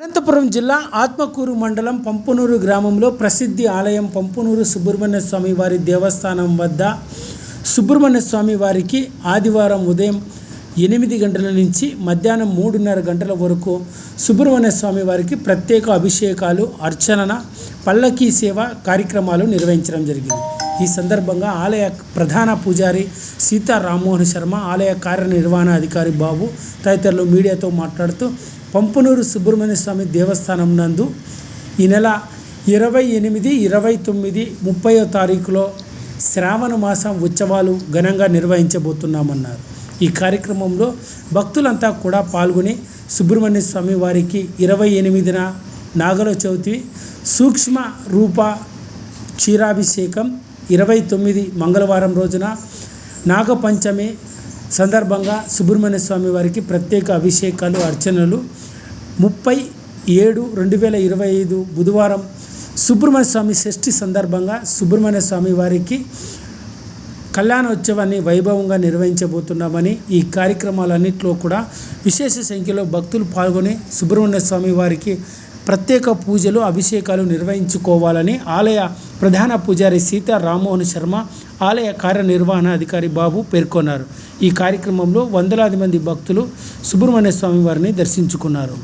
అనంతపురం జిల్లా ఆత్మకూరు మండలం పంపునూరు గ్రామంలో ప్రసిద్ధి ఆలయం పంపునూరు సుబ్రహ్మణ్య స్వామి వారి దేవస్థానం వద్ద సుబ్రహ్మణ్య స్వామి వారికి ఆదివారం ఉదయం ఎనిమిది గంటల నుంచి మధ్యాహ్నం మూడున్నర గంటల వరకు సుబ్రహ్మణ్య స్వామి వారికి ప్రత్యేక అభిషేకాలు అర్చన పల్లకీ సేవ కార్యక్రమాలు నిర్వహించడం జరిగింది. ఈ సందర్భంగా ఆలయ ప్రధాన పూజారి సీతా రామ్మోహన్ శర్మ ఆలయ కార్యనిర్వహణ అధికారి బాబు తదితరులు మీడియాతో మాట్లాడుతూ పంపునూరు సుబ్రహ్మణ్య స్వామి దేవస్థానం నందు ఈ నెల ఇరవై ఎనిమిది ఇరవై తొమ్మిది ముప్పయో తారీఖులో శ్రావణ మాసం ఉత్సవాలు ఘనంగా నిర్వహించబోతున్నామన్నారు. ఈ కార్యక్రమంలో భక్తులంతా కూడా పాల్గొని సుబ్రహ్మణ్య స్వామి వారికి ఇరవై ఎనిమిదిన నాగల చవితి సూక్ష్మ రూప క్షీరాభిషేకం ఇరవై తొమ్మిది మంగళవారం రోజున నాగపంచమి సందర్భంగా సుబ్రహ్మణ్య స్వామి వారికి ప్రత్యేక అభిషేకాలు అర్చనలు. ముప్పై ఏడు రెండు వేల ఇరవై ఐదు బుధవారం సుబ్రహ్మణ్య స్వామి షష్ఠి సందర్భంగా సుబ్రహ్మణ్య స్వామి వారికి కళ్యాణోత్సవాన్ని వైభవంగా నిర్వహించబోతున్నామని ఈ కార్యక్రమాలన్నింటిలో కూడా విశేష సంఖ్యలో భక్తులు పాల్గొని సుబ్రహ్మణ్య స్వామి వారికి ప్రత్యేక పూజలు అభిషేకాలు నిర్వహించుకోవాలని ఆలయ ప్రధాన పూజారి సీతా రామ్మోహన్ శర్మ ఆలయ కార్యనిర్వహణ అధికారి బాబు పేర్కొన్నారు. ఈ కార్యక్రమంలో వందలాది మంది భక్తులు సుబ్రహ్మణ్య స్వామి వారిని దర్శించుకున్నారు.